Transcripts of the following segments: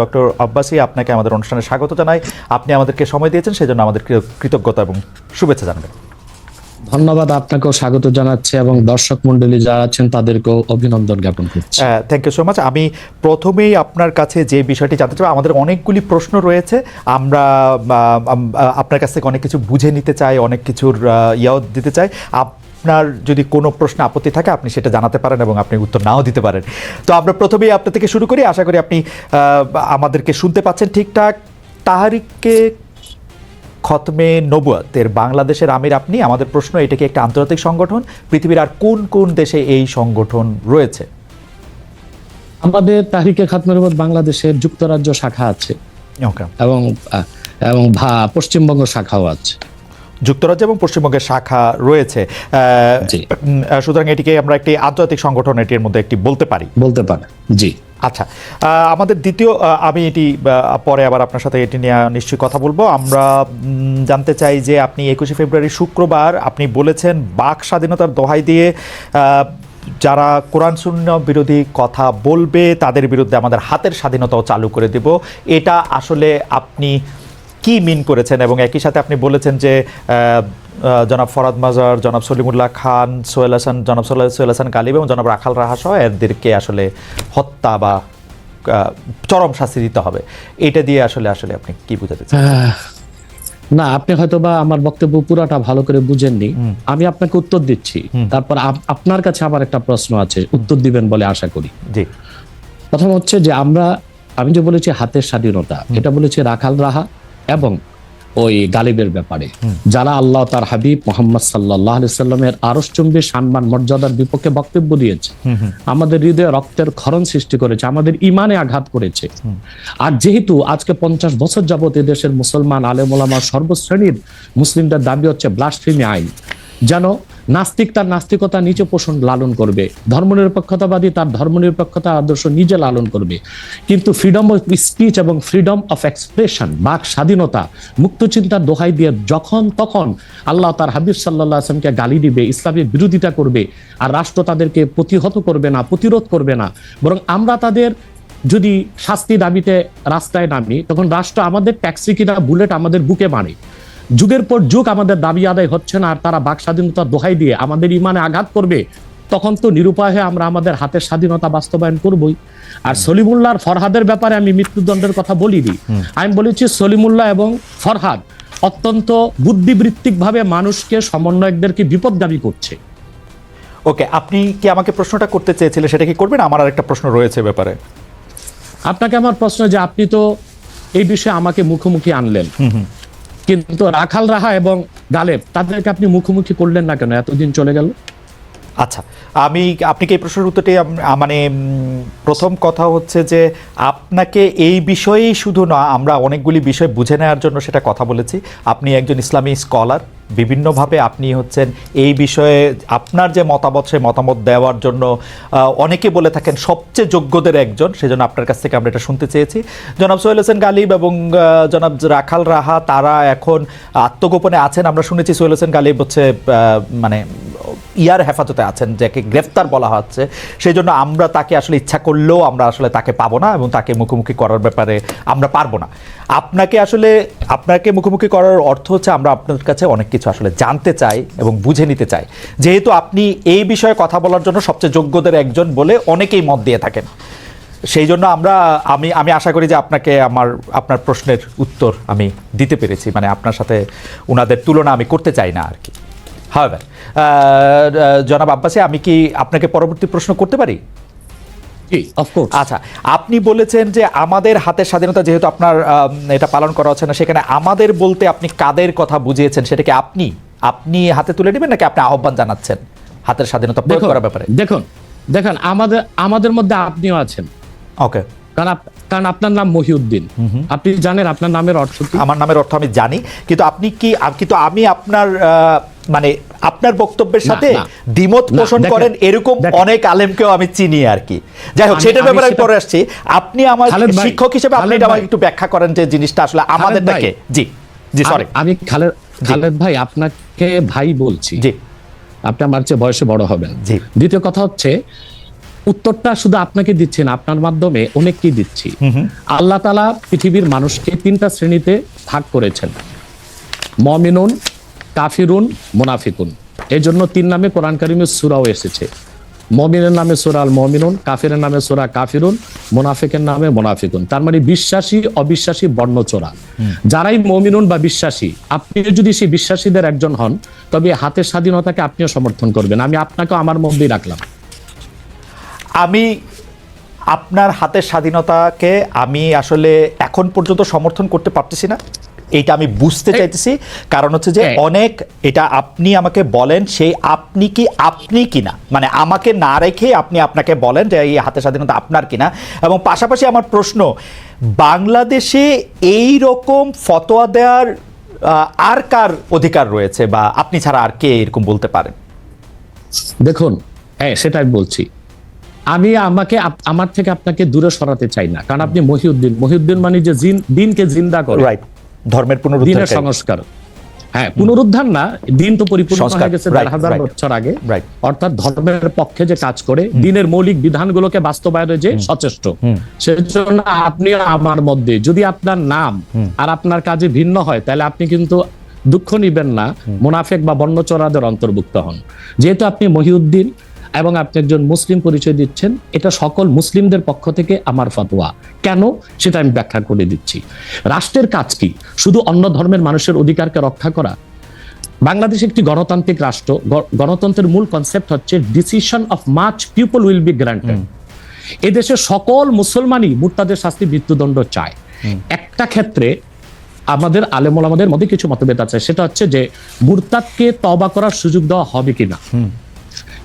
Doctor Abbasi আপনাকে আমাদের অনুষ্ঠানে স্বাগত জানাই। আপনি আমাদেরকে সময় দিয়েছেন সেই জন্য আমাদের কৃতজ্ঞতা এবং শুভেচ্ছা জানাবেন। ধন্যবাদ আপনাকেও স্বাগত জানাচ্ছি এবং দর্শক মন্ডলী যারা আছেন তাদেরকেও অভিনন্দন জ্ঞাপন করছি। থ্যাংক ইউ সো মাচ আমি প্রথমেই আপনার কাছে যে বিষয়টি জানতে চাই আমাদের অনেকগুলি প্রশ্ন রয়েছে। আমরা আপনার কাছ থেকে অনেক কিছু বুঝে নিতে চাই অনেক কিছুর ইয়াও দিতে চাই। আপনার যদি কোনো প্রশ্ন আপত্তি থাকে আপনি সেটা জানাতে পারেন এবং আপনি উত্তর নাও দিতে পারেন। তো আমরা প্রথমেই আপনার থেকে শুরু করি। আশা করি আপনি আমাদেরকে শুনতে পাচ্ছেন ঠিকঠাক। তাহারিককে খতমে নবুয়াতের বাংলাদেশের আমির আপনি। আমাদের প্রশ্ন এটা কি একটা আন্তর্জাতিক সংগঠন? পৃথিবীর আর কোন কোন দেশে এই সংগঠন রয়েছে? আমাদের তাহরিকে খাতমের বাংলাদেশের যুক্তরাজ্য শাখা আছে। এবং এবং পশ্চিমবঙ্গ শাখাও আছে। যুক্তরাজ্য এবং পশ্চিমবঙ্গের শাখা রয়েছে। জি। সুতরাং এটিকে আমরা একটি আন্তর্জাতিক সংগঠন এটির মধ্যে একটি বলতে পারি। বলতে পারে জি। আচ্ছা আমাদের দ্বিতীয় আমি এটি পরে আবার আপনার সাথে এটি নিয়ে নিশ্চয়ই কথা বলব। আমরা জানতে চাই যে আপনি একুশে ফেব্রুয়ারি শুক্রবার আপনি বলেছেন বাক স্বাধীনতার দোহাই দিয়ে যারা কোরআন শূন্য বিরোধী কথা বলবে তাদের বিরুদ্ধে আমাদের হাতের স্বাধীনতাও চালু করে দেব। এটা আসলে আপনি কি মিন করেছেন? এবং একই সাথে আপনি বলেছেন যে জনাব ফরাদ মাজার জনাব সলিমুল্লাহ খান সোহেল হাসান জনাব সোহেল সোহেল হাসান গালিব এবং জনাব রাখাল রাহা সহ এদেরকে আসলে হত্যা বা চরম শাস্তি দিতে হবে। এটা দিয়ে আসলে আসলে আপনি কি বুঝাতে চান? না আপনি হয়তো বা আমার বক্তব্য পুরাটা ভালো করে বুঝেননি। আমি আপনাকে উত্তর দিচ্ছি। তারপর আপনার কাছে আমার একটা প্রশ্ন আছে উত্তর দিবেন বলে আশা করি। জি। প্রথম হচ্ছে যে আমরা আমি যে বলেছি হাতের স্বাধীনতা এটা বলেছি রাখাল রাহা। এবং ওই গালিবের ব্যাপারে। যারা আল্লাহ তার হাবিব মোহাম্মদ সাল্লাহ সাল্লামের আরসচুম্বী সম্মান মর্যাদার বিপক্ষে বক্তব্য দিয়েছে। আমাদের হৃদয়ে রক্তের ক্ষরণ সৃষ্টি করেছে আমাদের ইমানে আঘাত করেছে। আর যেহেতু আজকে পঞ্চাশ বছর যাবত দেশের মুসলমান আলেমুলামা সর্বশ্রেণীর মুসলিমদের দাবি হচ্ছে ব্লাস্ট্রিমি আইন যেন নাস্তিক তার নাস্তিকতা নিচে পোষণ লালন করবে। ধর্মনিরপেক্ষতাবাদী তার ধর্মনিরপেক্ষতা আদর্শ নিজে লালন করবে। কিন্তু ফ্রিডম অফ স্পিচ এবং ফ্রিডম অফ এক্সপ্রেশন বাক স্বাধীনতা মুক্ত চিন্তার দোহাই দিয়ে যখন তখন আল্লাহ তার হাবিব সাল্লাহ আসলামকে গালি দিবে, ইসলামের বিরোধিতা করবে আর রাষ্ট্র তাদেরকে প্রতিহত করবে না, প্রতিরোধ করবে না। বরং আমরা তাদের যদি শাস্তি দাবিতে রাস্তায় নামি, তখন রাষ্ট্র আমাদের ট্যাক্সি কিনা বুলেট আমাদের বুকে মারে। যুগের পর যুগ আমাদের দাবি আদায় হচ্ছে না আর তারা বাক স্বাধীনতার দোহাই দিয়ে আমাদের ইমানে আঘাত করবে তখন তো নিরুপায় হয়ে আমরা আমাদের হাতের স্বাধীনতা বাস্তবায়ন করবই। আর সলিমুল্লাহর ফরহাদের ব্যাপারে আমি মৃত্যুদণ্ডের কথা বলিনি। আমি বলেছি সলিমুল্লাহ এবং ফরহাদ অত্যন্ত বুদ্ধিবৃত্তিক ভাবে মানুষকে সমন্বয়কদেরকে বিপদগামী করছে। ওকে আপনি কি আমাকে প্রশ্নটা করতে চেয়েছিলেন সেটা কি করবেন? আমার আরেকটা প্রশ্ন রয়েছে ব্যাপারে। আপনাকে আমার প্রশ্ন যে আপনি তো এই বিষয়ে আমাকে মুখোমুখি আনলেন। কিন্তু রাখাল রাহা এবং গালেব তাদেরকে আপনি মুখোমুখি করলেন না কেন? এতদিন চলে গেল। আচ্ছা আমি, আপনি কি এই প্রশ্নের উত্তরটি মানে প্রথম কথা হচ্ছে যে আপনাকে এই বিষয়েই শুধু না, আমরা অনেকগুলি বিষয় বুঝে নেওয়ার জন্য সেটা কথা বলেছি। আপনি একজন ইসলামী স্কলার, বিভিন্নভাবে আপনি হচ্ছেন এই বিষয়ে আপনার যে মতামত, সেই মতামত দেওয়ার জন্য অনেকে বলে থাকেন সবচেয়ে যোগ্যদের একজন, সেজন্য আপনার কাছ থেকে আমরা এটা শুনতে চেয়েছি। জনাব সোহেল হোসেন গালিব এবং জনাব রাখাল রাহা, তারা এখন আত্মগোপনে আছেন। আমরা শুনেছি সোহেল হোসেন গালিব হচ্ছে মানে ইয়ার হেফাজতে আছেন, যাকে গ্রেফতার বলা হচ্ছে। সেই জন্য আমরা তাকে আসলে ইচ্ছা করলেও আমরা আসলে তাকে পাবো না এবং তাকে মুখোমুখি করার ব্যাপারে আমরা পারব না। আপনাকে আসলে, আপনাকে মুখোমুখি করার অর্থ হচ্ছে আমরা আপনার কাছে অনেক কিছু আসলে জানতে চাই এবং বুঝে নিতে চাই। যেহেতু আপনি এই বিষয়ে কথা বলার জন্য সবচেয়ে যোগ্যদের একজন বলে অনেকেই মত দিয়ে থাকেন। সেই জন্য আমরা, আমি আমি আশা করি যে আপনাকে আমার, আপনার প্রশ্নের উত্তর আমি দিতে পেরেছি। মানে আপনার সাথে ওনাদের তুলনা আমি করতে চাই না আর কি। হাওয়েভার জনাব আব্বাসি আমি কি আপনাকে পরবর্তী প্রশ্ন করতে পারি? আচ্ছা আপনি বলেছেন যে আমাদের হাতের স্বাধীনতা যেহেতু আপনার এটা পালন করা হচ্ছে না সেখানে আমাদের বলতে আপনি কাদের কথা বুঝিয়েছেন সেটাকে আপনি? আপনি হাতে তুলে নেবেন নাকি আপনি আহ্বান জানাচ্ছেন হাতের স্বাধীনতা প্রয়োগ করার ব্যাপারে? দেখুন দেখুন আমাদের আমাদের মধ্যে আপনিও আছেন। ওকে কারণ কারণ আপনার নাম মহিউদ্দিন। আপনি জানেন আপনার নামের অর্থ আমার নামের অর্থ আমি জানি কিন্তু আপনি কি কিন্তু আমি আপনার মানে আপনার বক্তব্যের সাথে দ্বিমত পোষণ করেন এরকম অনেক আলেমকেও আমি চিনি আর কি। যাই হোক সেটার ব্যাপারে আমি পরে আসছি। আপনি আমার শিক্ষক হিসেবে আপনি আমাকে একটু ব্যাখ্যা করেন যে জিনিসটা আসলে আমাদের আমাদেরটাকে জি জি সরি আমি- খালেদ খালেদ ভাই আপনাকে ভাই বলছি। জি। আপনি আমার চেয়ে বয়সে বড় হবেন। জি। দ্বিতীয় কথা হচ্ছে উত্তরটা শুধু আপনাকে দিচ্ছি না আপনার মাধ্যমে অনেককেই দিচ্ছি। আল্লাহ তালা পৃথিবীর মানুষকে তিনটা শ্রেণীতে ভাগ করেছেন। মমিনুন কাফিরুন মোনাফিকুন। এই জন্য তিন নামে কোরআন কারিমের সুরাও এসেছে। মমিনের নামে সুরা আল মমিনুন কাফিরের নামে সুরা কাফিরুন মোনাফিকের নামে মোনাফিকুন। তার মানে বিশ্বাসী অবিশ্বাসী বর্ণচোরা। যারাই মমিনুন বা বিশ্বাসী আপনি যদি সেই বিশ্বাসীদের একজন হন তবে হাতের স্বাধীনতাকে আপনিও সমর্থন করবেন। আমি আপনাকে আমার মধ্যেই রাখলাম। আমি আপনার হাতের স্বাধীনতাকে আমি আসলে এখন পর্যন্ত সমর্থন করতে পারতেছি না। এটা আমি বুঝতে চাইতেছি। কারণ হচ্ছে যে। অনেক এটা আপনি আমাকে বলেন সেই আপনি কি আপনি কিনা? মানে আমাকে না রেখে আপনি আপনাকে বলেন যে এই হাতের স্বাধীনতা আপনার কিনা। এবং পাশাপাশি আমার প্রশ্ন বাংলাদেশে এই রকম ফতোয়া দেওয়ার আর কার অধিকার রয়েছে? বা আপনি ছাড়া আর কে এরকম বলতে পারেন দেখুন হ্যাঁ সেটা আমি বলছি। আমি আমাকে আমার থেকে আপনাকে দূরে সরাতে চাই না। কারণ আপনি মহিউদ্দিন। মহিউদ্দিন মানে যে জিন দিনকে জিন্দা করে। রাইট ধর্মের দিনের পুনরুদ্ধার সংস্কার। হ্যাঁ পুনরুদ্ধার না দিন তো পরিপূর্ণ হয়ে গেছে দেড় হাজার বছর আগে। অর্থাৎ ধর্মের পক্ষে যে কাজ করে দিনের মৌলিক বিধানগুলোকে বাস্তবায়নে যে সচেষ্ট। সেজন্য আপনি আমার মধ্যে যদি আপনার নাম আর আপনার কাজে ভিন্ন হয় তাহলে আপনি কিন্তু দুঃখ নিবেন না মুনাফেক বা বর্ণচরাদের অন্তর্ভুক্ত হন। যেহেতু আপনি মহিউদ্দিন এবং আপনি একজন মুসলিম পরিচয় দিচ্ছেন এটা সকল মুসলিমদের পক্ষ থেকে আমার ফতোয়া। কেন? সেটা আমি ব্যাখ্যা করে দিচ্ছি। রাষ্ট্রের কাজ কি? শুধু অন্য ধর্মের মানুষের অধিকারকে রক্ষা করা? বাংলাদেশ একটি গণতান্ত্রিক রাষ্ট্র। গণতন্ত্রের মূল কনসেপ্ট হচ্ছে decision of much people will be granted এদেশে সকল মুসলমানই মুরতাদের শাস্তি মৃত্যুদণ্ড চায়। একটা ক্ষেত্রে আমাদের আলেমুল আমাদের মধ্যে কিছু মতভেদ আছে। সেটা হচ্ছে যে মুরতাদকে তবা করার সুযোগ দেওয়া হবে কিনা।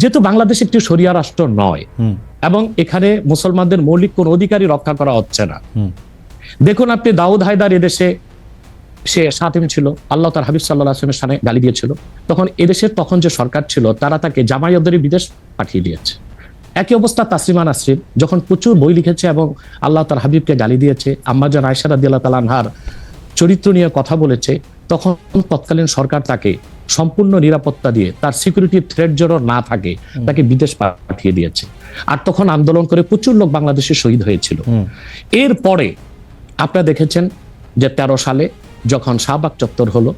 যেহেতু বাংলাদেশ একটি শরিয়া রাষ্ট্র নয় এবং এখানে মুসলমানদের মৌলিক কোন অধিকারই রক্ষা করা হচ্ছে না। দেখুন আপনি দাউদ হায়দার এদেশে সে সাতিম ছিল আল্লাহ তার হাবিব সাল্লাহ আসলামের সামনে গালি দিয়েছিল। তখন এদেশের তখন যে সরকার ছিল তারা তাকে জামাইয়াদের বিদেশ পাঠিয়ে দিয়েছে। একই অবস্থা তাসলিমা নাসরিন যখন প্রচুর বই লিখেছে এবং আল্লাহ তার হাবিবকে গালি দিয়েছে আম্মাজান আয়সারা দিল্লা তালানহার চরিত্র নিয়ে কথা বলেছে তখন তৎকালীন সরকার তাকে সম্পূর্ণ নিরাপত্তা দিয়ে তার সিকিউরিটি থ্রেড যেন না থাকে তাকে বিদেশ পাঠিয়ে দিয়েছে। আর তখন আন্দোলন করে প্রচুর লোক বাংলাদেশে শহীদ হয়েছিল। এরপরে আপনারা দেখেছেন যে তেরো সালে যখন শাহবাগ চত্বর হলো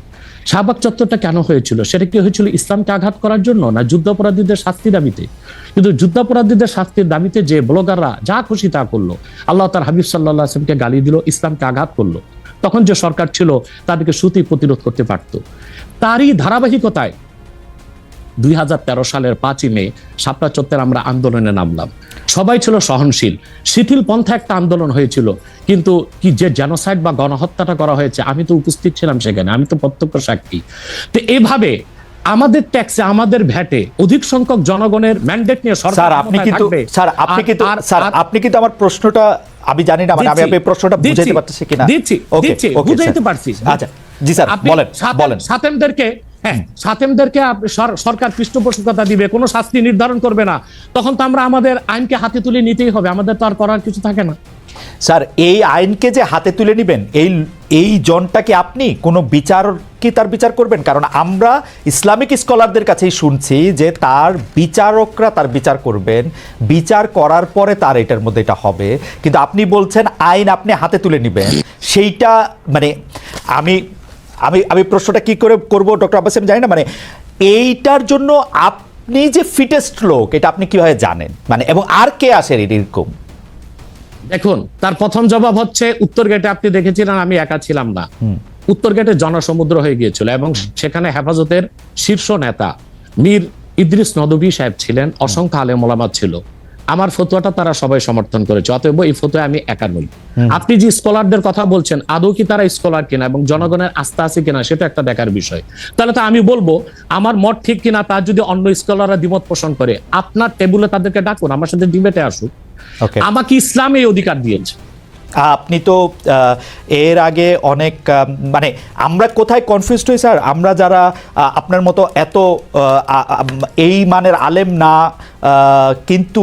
শাহবাগ চত্বরটা কেন হয়েছিল? সেটা কি হয়েছিল ইসলামকে আঘাত করার জন্য না যুদ্ধাপরাধীদের শাস্তি দাবিতে? কিন্তু যুদ্ধাপরাধীদের শাস্তির দাবিতে যে ব্লগাররা যা খুশি তা করল আল্লাহ তার হাবিব সাল্লাহ আসলামকে গালি দিল ইসলামকে আঘাত করল। তখন যে সরকার ছিল তাদেরকে সুতি প্রতিরোধ করতে পারত। তারই ধারাবাহিকতায় দুই সালের পাঁচই মে সাপড়া চত্বরে আমরা আন্দোলনে নামলাম। সবাই ছিল সহনশীল। শিথিল পন্থা একটা আন্দোলন হয়েছিল। কিন্তু কি যে জেনোসাইড বা গণহত্যাটা করা হয়েছে আমি তো উপস্থিত ছিলাম সেখানে। আমি তো প্রত্যক্ষ সাক্ষী। তো এভাবে আমাদের ট্যাক্সে আমাদের ভ্যাটে অধিক সংখ্যক জনগণের ম্যান্ডেট নিয়ে সরকার আপনি কিন্তু স্যার আপনি কিন্তু স্যার আপনি কিন্তু আমার প্রশ্নটা আমি জানি না মানে আমি আপনি প্রশ্নটা বুঝাইতে পারতেছি কিনা? দিচ্ছি, দিচ্ছি, বুঝাইতে পারছি। আচ্ছা জি স্যার বলেন বলেন। সাতেমদেরকে হ্যাঁ সাতেমদেরকে সরকার পৃষ্ঠপোষকতা দিবে কোনো শাস্তি নির্ধারণ করবে না। তখন তো আমরা আমাদের আইনকে হাতে তুলে নিতেই হবে আমাদের তো আর করার কিছু থাকে না। স্যার, এই আইনকে যে হাতে তুলে নেবেন, এই এই জনটা কি আপনি কোনো বিচার কি তার বিচার করবেন? কারণ আমরা ইসলামিক স্কলারদের কাছেই শুনছি যে তার বিচারকরা তার বিচার করবেন। বিচার করার পরে তার এটার মধ্যে এটা হবে। কিন্তু আপনি বলছেন আইন আপনি হাতে তুলে নেবেন। সেইটা মানে আমি আমি আমি প্রশ্নটা কি করে করব, ডক্টর আব্বাস আমি জানি না মানে এইটার জন্য আপনি যে ফিটেস্ট লোক, এটা আপনি কীভাবে জানেন? মানে এবং আর কে আসেন এরকম? দেখুন তার প্রথম জবাব হচ্ছে উত্তর গেটে আপনি দেখেছিলেন আমি একা ছিলাম না। উত্তর গেটে জনসমুদ্র হয়ে গিয়েছিল এবং সেখানে হেফাজতের শীর্ষ নেতা মীর ইদ্রিস নদবী সাহেব ছিলেন অসংখ্য আলেম ওলামা ছিল। আমার ফতোয়াটা তারা সবাই সমর্থন করেছে অতএব এই ফতোয়া আমি একা নই। আপনি যে স্কলারদের কথা বলছেন আদৌ কি তারা স্কলার কিনা এবং জনগণের আস্থা আছে কিনা সেটা একটা দেখার বিষয়। তাহলে তো আমি বলব আমার মত ঠিক কিনা তার যদি অন্য স্কলাররা দ্বিমত পোষণ করে আপনার টেবিলে তাদেরকে ডাকুন আমার সাথে ডিবেটে আসুক. আমাকে ইসলাম এই অধিকার দিয়েছে। আপনি তো আহ, এর আগে অনেক মানে আমরা কোথায় কনফিউজ হই স্যার? আমরা যারা আপনার মতো এত এই মানের আলেম না আহ, কিন্তু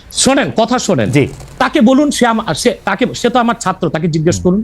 শোনেন কথা শোনেন। জি। তাকে বলুন সে আমার সে তাকে সে তো আমার ছাত্র তাকে জিজ্ঞেস করুন।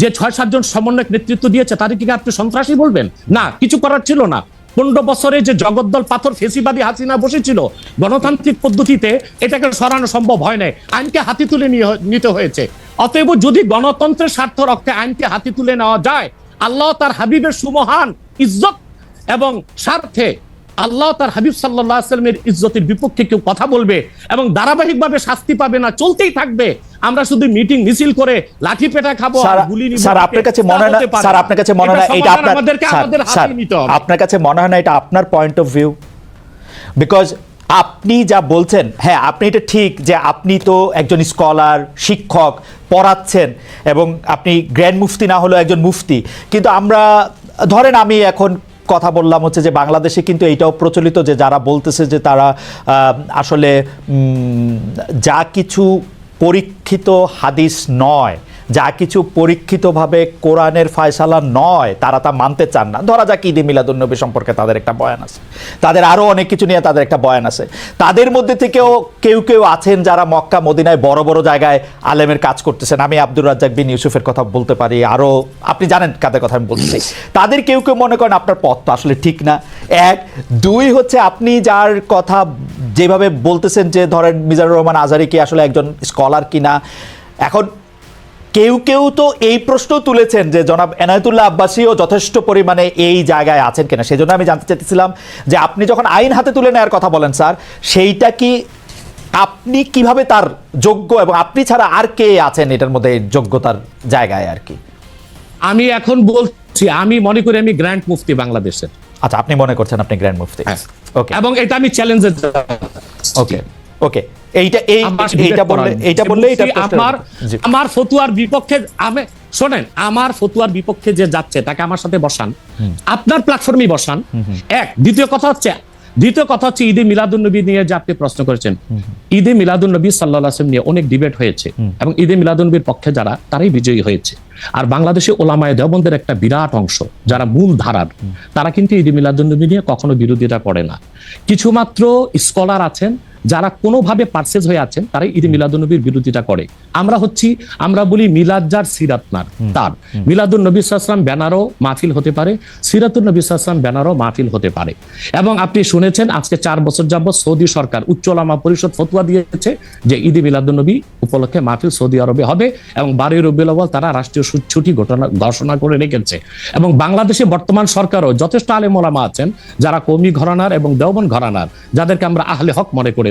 যে ছয় সাতজন সমন্বয়ক নেতৃত্ব দিয়েছে তাদেরকে কি আপনি সন্ত্রাসী বলবেন? না, কিছু করার ছিল না। পনেরো বছরে যে জগদ্দল পাথর ফেসিবাদী হাসিনা বসেছিল, গণতান্ত্রিক পদ্ধতিতে এটাকে সরানো সম্ভব হয় নাই। আইনকে হাতি তুলে নিতে হয়েছে। অতএব যদি গণতন্ত্রের স্বার্থ রক্ষে আইনকে হাতি তুলে নেওয়া যায়, আল্লাহ তার হাবিবের সুমহান ইজ্জত এবং স্বার্থে আল্লাহ তার হাবিব সাল্লাহ আসলামের ইজ্জতের বিপক্ষে কেউ কথা বলবে এবং ধারাবাহিকভাবে শাস্তি পাবে না, চলতেই থাকবে। আমরা শুধু মিটিং মিছিল করে লাঠি পেটা খাব স্যার গুলি নিবো। স্যার আপনার কাছে মনে হয় না স্যার আপনার কাছে মনে হয় না এটা আপনার স্যার, আপনার কাছে মনে হয় না এটা আপনার পয়েন্ট অফ ভিউ বিকজ আপনি যা বলছেন হ্যাঁ আপনি এটা ঠিক যে আপনি তো একজন স্কলার শিক্ষক পড়াচ্ছেন এবং আপনি গ্র্যান্ড মুফতি না হলেও একজন মুফতি কিন্তু আমরা ধরেন আমি এখন কথা বললাম হচ্ছে যে বাংলাদেশে কিন্তু এইটাও প্রচলিত যে যারা বলতেছে যে তারা আহ, আসলে উম, যা কিছু পরীক্ষিত হাদিস নয়। যা কিছু পরীক্ষিতভাবে কোরআনের ফয়সালা নয়, তারা তা মানতে চান না। ধরা যাক ঈদে মিলাদুন্নবী সম্পর্কে তাদের একটা বয়ান আছে। তাদের আরও অনেক কিছু নিয়ে তাদের একটা বয়ান আছে। তাদের মধ্যে থেকেও কেউ কেউ আছেন যারা মক্কা, মদিনায় বড় বড় জায়গায় আলেমের কাজ করতেছেন। আমি আব্দুর রাজ্জাক বিন ইউসুফের কথা বলতে পারি। আরও আপনি জানেন কাদের কথা আমি বলছি তাদের কেউ কেউ মনে করেন আপনার পথ তো আসলে ঠিক না। এক, দুই হচ্ছে আপনি যার কথা যেভাবে বলতেছেন যে ধরেন মিজানুর রহমান আজারি কি আসলে একজন স্কলার কিনা, এখন কেউ কেউ তো এই প্রশ্ন তুলেছেন যে জনাব এনায়তুল্লাহ আব্বাসীও যথেষ্ট পরিমাণে এই জায়গায় আছেন কিনা। সেজন্য আমি জানতে চাইতেছিলাম যে আপনি যখন আইন হাতে তুলে নেওয়ার কথা বলেন স্যার, সেইটা কি আপনি কীভাবে তার যোগ্য এবং আপনি ছাড়া আর কে আছেন এটার মধ্যে যোগ্যতার জায়গায় আর কি? আমি এখন বলছি আমি মনে করি আমি গ্র্যান্ড মুফতি বাংলাদেশের। আচ্ছা আপনি মনে করছেন আপনি গ্র্যান্ড মুফতি। ওকে এবং এটা আমি চ্যালেঞ্জের ওকে ওকে এইটা এই এইটা বললে এইটা। বললে এটা আমার আমার ফতুয়ার বিপক্ষে আমি শোনেন আমার ফতুয়ার বিপক্ষে যে যাচ্ছে তাকে আমার সাথে বসান। আপনার প্ল্যাটফর্মে বসান। এক দ্বিতীয় কথা হচ্ছে দ্বিতীয় কথা হচ্ছে ঈদে মিলাদুন্নবী নিয়ে যে আপনি প্রশ্ন করেছেন ঈদে মিলাদুন্নবী সাল্লাহ আসলাম নিয়ে অনেক ডিবেট হয়েছে এবং ঈদে মিলাদুন্নবীর পক্ষে যারা তারাই বিজয়ী হয়েছে। আর বাংলাদেশে ওলামায় দেবন্দের একটা বিরাট অংশ যারা মূল ধারার তারা কিন্তু ঈদে মিলাদুন্নবী নিয়ে কখনো বিরোধিতা করে না। কিছুমাত্র স্কলার আছেন যারা কোনোভাবে পার্সেজ হয়ে আছেন তারাই ঈদ মিলাদুন্নবীর বিরোধিতা করে। আমরা হচ্ছি আমরা বলি মিলাদ যার সিরাতনার তার। মিলাদুন নবী সাল্লাম ব্যানারও মাহফিল হতে পারে সিরাতুল নবী সাল্লাম ব্যানারও মাহফিল হতে পারে। এবং আপনি শুনেছেন আজকে চার বছর যাবত সৌদি সরকার উচ্চ ওলামা পরিষদ ফতুয়া দিয়েছে যে ঈদ মিলাদুন্নবী উপলক্ষে মাহফিল সৌদি আরবে হবে এবং বারোই রবিউল আউয়াল তারা রাষ্ট্রীয় ছুটি ঘটনা ঘোষণা করে রেখেছে। এবং বাংলাদেশে বর্তমান সরকারও যথেষ্ট আলেম ওলামা আছেন যারা কৌমি ঘরানার এবং দেওবন ঘরানার যাদেরকে আমরা আহলে হক মনে করে